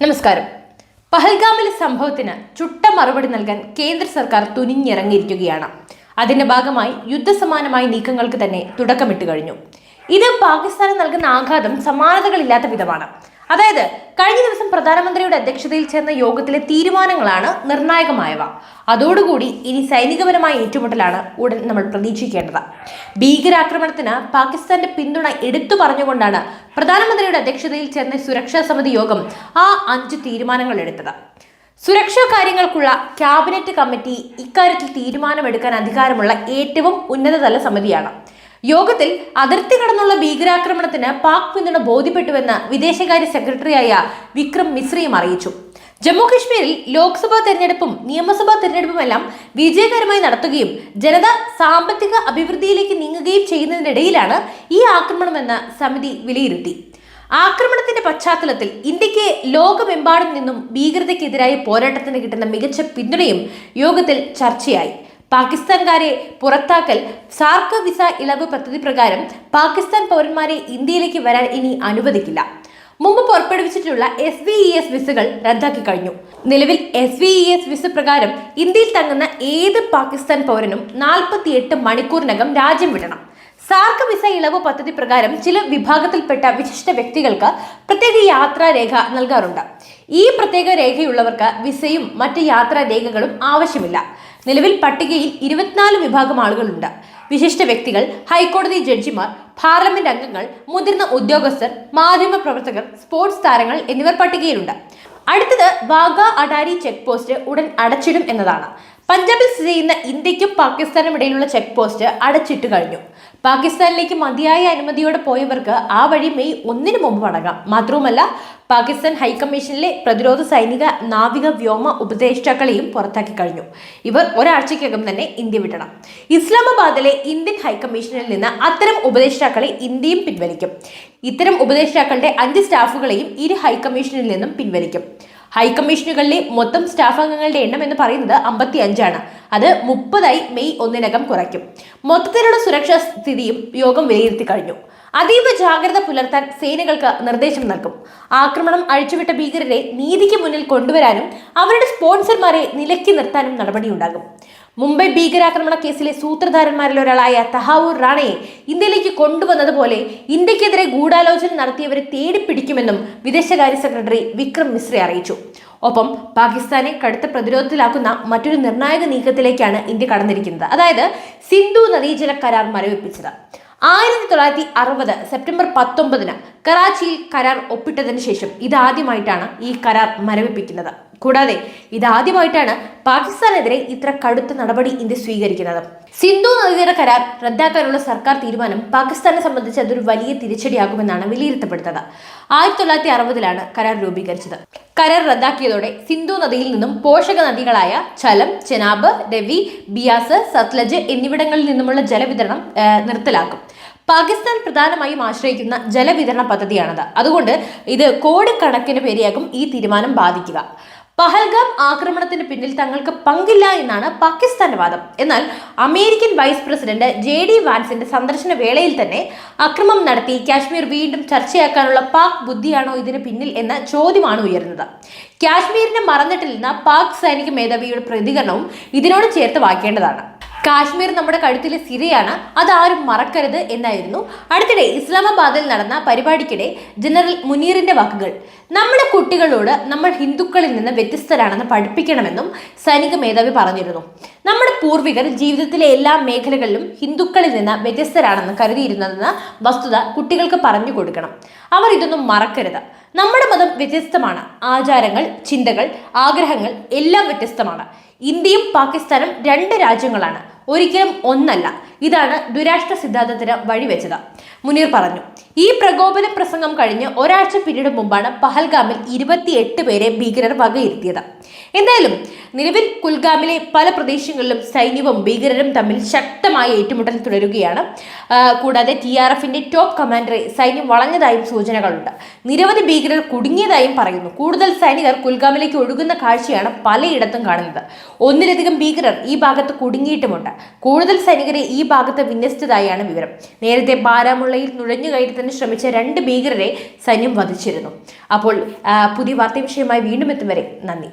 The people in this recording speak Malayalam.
നമസ്കാരം. പഹൽഗാമിലെ സംഭവത്തിന് ചുട്ട മറുപടി നൽകാൻ കേന്ദ്ര സർക്കാർ തുനിഞ്ഞിറങ്ങിയിരിക്കുകയാണ്. അതിന്റെ ഭാഗമായി യുദ്ധസമാനമായ നീക്കങ്ങൾക്ക് തന്നെ തുടക്കമിട്ട് കഴിഞ്ഞു. ഇത് പാകിസ്ഥാന് നൽകുന്ന ആഘാതം സമാനതകളില്ലാത്ത വിധമാണ്. അതായത് കഴിഞ്ഞ ദിവസം പ്രധാനമന്ത്രിയുടെ അധ്യക്ഷതയിൽ ചേർന്ന യോഗത്തിലെ തീരുമാനങ്ങളാണ് നിർണായകമായവ. അതോടുകൂടി ഇനി സൈനികപരമായ ഏറ്റുമുട്ടലാണ് ഉടൻ നമ്മൾ പ്രതീക്ഷിക്കേണ്ടത്. ഭീകരാക്രമണത്തിന് പാകിസ്ഥാന്റെ പിന്തുണ എടുത്തു പറഞ്ഞുകൊണ്ടാണ് പ്രധാനമന്ത്രിയുടെ അധ്യക്ഷതയിൽ ചേർന്ന സുരക്ഷാ സമിതി യോഗം ആ അഞ്ച് തീരുമാനങ്ങൾ എടുത്തത്. സുരക്ഷാ കാര്യങ്ങൾക്കുള്ള ക്യാബിനറ്റ് കമ്മിറ്റി ഇക്കാര്യത്തിൽ തീരുമാനമെടുക്കാൻ അധികാരമുള്ള ഏറ്റവും ഉന്നതതല സമിതിയാണ്. യോഗത്തിൽ അതിർത്തി കടന്നുള്ള ഭീകരാക്രമണത്തിന് പാക് പിന്തുണ ബോധ്യപ്പെട്ടുവെന്ന് വിദേശകാര്യ സെക്രട്ടറിയായ വിക്രം മിശ്രയും അറിയിച്ചു. ജമ്മു കശ്മീരിൽ ലോക്സഭാ തെരഞ്ഞെടുപ്പും നിയമസഭാ തെരഞ്ഞെടുപ്പുമെല്ലാം വിജയകരമായി നടത്തുകയും ജനത സാമ്പത്തിക അഭിവൃദ്ധിയിലേക്ക് നീങ്ങുകയും ചെയ്യുന്നതിനിടയിലാണ് ഈ ആക്രമണമെന്ന് സമിതി വിലയിരുത്തി. ആക്രമണത്തിന്റെ പശ്ചാത്തലത്തിൽ ഇന്ത്യയ്ക്ക് ലോകമെമ്പാടും നിന്നും ഭീകരതയ്ക്കെതിരായ പോരാട്ടത്തിന് കിട്ടുന്ന മികച്ച പിന്തുണയും യോഗത്തിൽ ചർച്ചയായി. പാകിസ്ഥാൻകാരെ പുറത്താക്കൽ സാർക്ക് വിസ ഇളവ് പദ്ധതി പ്രകാരം പാകിസ്ഥാൻ പൗരന്മാരെ ഇന്ത്യയിലേക്ക് വരാൻ ഇനി അനുവദിക്കില്ല. മുമ്പ് പുറപ്പെടുവിച്ചിട്ടുള്ള എസ് വി ഇ എസ് വിസകൾ റദ്ദാക്കി കഴിഞ്ഞു. നിലവിൽ S V E S visa പ്രകാരം ഇന്ത്യയിൽ തങ്ങുന്ന ഏത് പാകിസ്ഥാൻ പൗരനും നാൽപ്പത്തിയെട്ട് മണിക്കൂറിനകം രാജ്യം വിടണം. സാർക്ക് വിസ ഇളവ് പദ്ധതി പ്രകാരം ചില വിഭാഗത്തിൽപ്പെട്ട വിശിഷ്ട വ്യക്തികൾക്ക് പ്രത്യേക യാത്രാരേഖ നൽകാറുണ്ട്. ഈ പ്രത്യേക രേഖയുള്ളവർക്ക് വിസയും മറ്റ് യാത്രാരേഖകളും ആവശ്യമില്ല. നിലവിൽ പട്ടികയിൽ ഇരുപത്തിനാല് വിഭാഗം ആളുകളുണ്ട്. വിശിഷ്ട വ്യക്തികൾ ഹൈക്കോടതി ജഡ്ജിമാർ പാർലമെന്റ് അംഗങ്ങൾ മുതിർന്ന ഉദ്യോഗസ്ഥർ മാധ്യമ പ്രവർത്തകർ സ്പോർട്സ് താരങ്ങൾ എന്നിവർ പട്ടികയിലുണ്ട്. അടുത്തത് വാഗ അഡാരി ചെക്ക് പോസ്റ്റ് ഉടൻ അടച്ചിടും എന്നതാണ്. പഞ്ചാബിൽ സ്ഥിതി ചെയ്യുന്ന ഇന്ത്യക്കും പാകിസ്ഥാനും ഇടയിലുള്ള ചെക്ക് പോസ്റ്റ് അടച്ചിട്ട് കഴിഞ്ഞു. പാകിസ്ഥാനിലേക്ക് മതിയായ അനുമതിയോടെ പോയവർക്ക് ആ വഴി മെയ് ഒന്നിനു മുമ്പ് മടങ്ങാം മാത്രവുമല്ല പാകിസ്ഥാൻ ഹൈക്കമ്മീഷനിലെ പ്രതിരോധ സൈനിക നാവിക വ്യോമ ഉപദേഷ്ടാക്കളെയും പുറത്താക്കി കഴിഞ്ഞു. ഇവർ ഒരാഴ്ചയ്ക്കകം തന്നെ ഇന്ത്യ വിടണം. ഇസ്ലാമാബാദിലെ ഇന്ത്യൻ ഹൈക്കമ്മീഷനിൽ നിന്ന് അത്തരം ഉപദേഷ്ടാക്കളെ ഇന്ത്യയും പിൻവലിക്കും. ഇത്തരം ഉപദേഷ്ടാക്കളുടെ അഞ്ച് സ്റ്റാഫുകളെയും ഇരു ഹൈക്കമ്മീഷനിൽ നിന്നും പിൻവലിക്കും. ഹൈക്കമ്മീഷനുകളിലെ മൊത്തം സ്റ്റാഫ് അംഗങ്ങളുടെ എണ്ണം എന്ന് പറയുന്നത് അമ്പത്തി അഞ്ചാണ് അത് മുപ്പതായി മെയ് ഒന്നിനകം കുറയ്ക്കും. മൊത്തത്തിലുള്ള സുരക്ഷാ സ്ഥിതിയും യോഗം വിലയിരുത്തി കഴിഞ്ഞു. അതീവ ജാഗ്രത പുലർത്താൻ സേനകൾക്ക് നിർദ്ദേശം നൽകും. ആക്രമണം അഴിച്ചുവിട്ട ഭീകരരെ നീതിക്ക് മുന്നിൽ കൊണ്ടുവരാനും അവരുടെ സ്പോൺസർമാരെ നിലക്കി നിർത്താനും നടപടിയുണ്ടാകും. മുംബൈ ഭീകരാക്രമണ കേസിലെ സൂത്രധാരന്മാരിൽ ഒരാളായ തഹാവൂർ റാണയെ ഇന്ത്യയിലേക്ക് കൊണ്ടുവന്നതുപോലെ ഇന്ത്യക്കെതിരെ ഗൂഢാലോചന നടത്തിയവരെ തേടിപ്പിടിക്കുമെന്നും വിദേശകാര്യ സെക്രട്ടറി വിക്രം മിശ്ര അറിയിച്ചു. ഒപ്പം പാകിസ്ഥാനെ കടുത്ത പ്രതിരോധത്തിലാക്കുന്ന മറ്റൊരു നിർണായക നീക്കത്തിലേക്കാണ് ഇന്ത്യ കടന്നിരിക്കുന്നത്. അതായത് സിന്ധു നദീജല കരാർ മരവിപ്പിച്ചത്. ആയിരത്തി തൊള്ളായിരത്തി അറുപത് സെപ്റ്റംബർ പത്തൊമ്പതിന് കറാച്ചിയിൽ കരാർ ഒപ്പിട്ടതിന് ശേഷം ഇതാദ്യമായിട്ടാണ് ഈ കരാർ മരവിപ്പിക്കുന്നത്. കൂടാതെ ഇതാദ്യമായിട്ടാണ് പാകിസ്ഥാനെതിരെ ഇത്ര കടുത്ത നടപടി ഇന്ത്യ സ്വീകരിക്കുന്നത്. സിന്ധു നദീതീര കരാർ റദ്ദാക്കാനുള്ള സർക്കാർ തീരുമാനം പാകിസ്ഥാനെ സംബന്ധിച്ച് അതൊരു വലിയ തിരിച്ചടിയാകുമെന്നാണ് വിലയിരുത്തപ്പെടുന്നത്. ആയിരത്തി തൊള്ളായിരത്തി അറുപതിലാണ് കരാർ രൂപീകരിച്ചത്. കരാർ റദ്ദാക്കിയതോടെ സിന്ധു നദിയിൽ നിന്നും പോഷക നദികളായ ചലം ചെനാബ് രവി ബിയാസ് സത്ലജ് എന്നിവിടങ്ങളിൽ നിന്നുമുള്ള ജലവിതരണം നിർത്തലാക്കും. പാകിസ്ഥാൻ പ്രധാനമായും ആശ്രയിക്കുന്ന ജലവിതരണ പദ്ധതിയാണത്. അതുകൊണ്ട് ഇത് കോടിക്കണക്കിന് പേരെയാകും ഈ തീരുമാനം ബാധിക്കുക. പഹൽഗാം ആക്രമണത്തിന് പിന്നിൽ തങ്ങൾക്ക് പങ്കില്ല എന്നാണ് പാകിസ്ഥാന്റെ വാദം. എന്നാൽ American vice president J D വാൻസിന്റെ സന്ദർശന വേളയിൽ തന്നെ അക്രമം നടത്തി കാശ്മീർ വീണ്ടും ചർച്ചയാക്കാനുള്ള പാക് ബുദ്ധിയാണോ ഇതിന് പിന്നിൽ എന്ന ചോദ്യമാണ് ഉയരുന്നത്. കാശ്മീരിനെ മറന്നിട്ടില്ലെന്ന പാക് സൈനിക മേധാവിയുടെ പ്രതികരണവും ഇതിനോട് ചേർത്ത് വായിക്കേണ്ടതാണ്. കാശ്മീർ നമ്മുടെ കഴുത്തിലെ സിരയാണ്. അതാരും മറക്കരുത് എന്നായിരുന്നു. അടുത്തിടെ ഇസ്ലാമാബാദിൽ നടന്ന പരിപാടിക്കിടെ ജനറൽ മുനീറിന്റെ വാക്കുകൾ. നമ്മുടെ കുട്ടികളോട് നമ്മൾ ഹിന്ദുക്കളിൽ നിന്ന് വ്യത്യസ്തരാണെന്ന് പഠിപ്പിക്കണമെന്നും സൈനിക മേധാവി പറഞ്ഞിരുന്നു. നമ്മുടെ പൂർവികർ ജീവിതത്തിലെ എല്ലാ മേഖലകളിലും ഹിന്ദുക്കളിൽ നിന്ന് വ്യത്യസ്തരാണെന്ന് കരുതിയിരുന്നതെന്ന വസ്തുത കുട്ടികൾക്ക് പറഞ്ഞു കൊടുക്കണം. അവർ ഇതൊന്നും മറക്കരുത്. നമ്മുടെ മതം വ്യത്യസ്തമാണ്. ആചാരങ്ങൾ ചിന്തകൾ ആഗ്രഹങ്ങൾ എല്ലാം വ്യത്യസ്തമാണ്. ഇന്ത്യയും പാകിസ്ഥാനും രണ്ട് രാജ്യങ്ങളാണ്. ഒരിക്കലും ഒന്നല്ല. ഇതാണ് ദുരാഷ്ട്ര സിദ്ധാന്തത്തിന് വഴിവെച്ചത്. മുനീർ പറഞ്ഞു ഈ പ്രകോപന പ്രസംഗം കഴിഞ്ഞ് ഒരാഴ്ച പിന്നീട് മുമ്പാണ് പഹൽഗാമിൽ ഇരുപത്തിയെട്ട് പേരെ ഭീകരർ വകയിരുത്തിയത്. എന്തായാലും നിലവിൽ കുൽഗാമിലെ പല പ്രദേശങ്ങളിലും സൈന്യവും ഭീകരരും തമ്മിൽ ശക്തമായ ഏറ്റുമുട്ടൽ തുടരുകയാണ്. കൂടാതെ ടി ആർ എഫിന്റെ ടോപ്പ് കമാൻഡറെ സൈന്യം വളഞ്ഞതായും സൂചനകളുണ്ട്. നിരവധി ഭീകരർ കുടുങ്ങിയതായും പറയുന്നു. കൂടുതൽ സൈനികർ കുൽഗാമിലേക്ക് ഒഴുകുന്ന കാഴ്ചയാണ് പലയിടത്തും കാണുന്നത്. ഒന്നിലധികം ഭീകരർ ഈ ഭാഗത്ത് കുടുങ്ങിയിട്ടുമുണ്ട്. കൂടുതൽ സൈനികരെ ഈ ഭാഗത്ത് വിന്യസ്തതായാണ് വിവരം. നേരത്തെ ബാരാമുള്ളയിൽ നുഴഞ്ഞുകയറ്റത്തിന് ശ്രമിച്ച രണ്ട് ഭീകരരെ സൈന്യം വധിച്ചിരുന്നു. അപ്പോൾ പുതിയ വാർത്താ വിഷയമായി വീണ്ടും എത്തും വരെ. നന്ദി.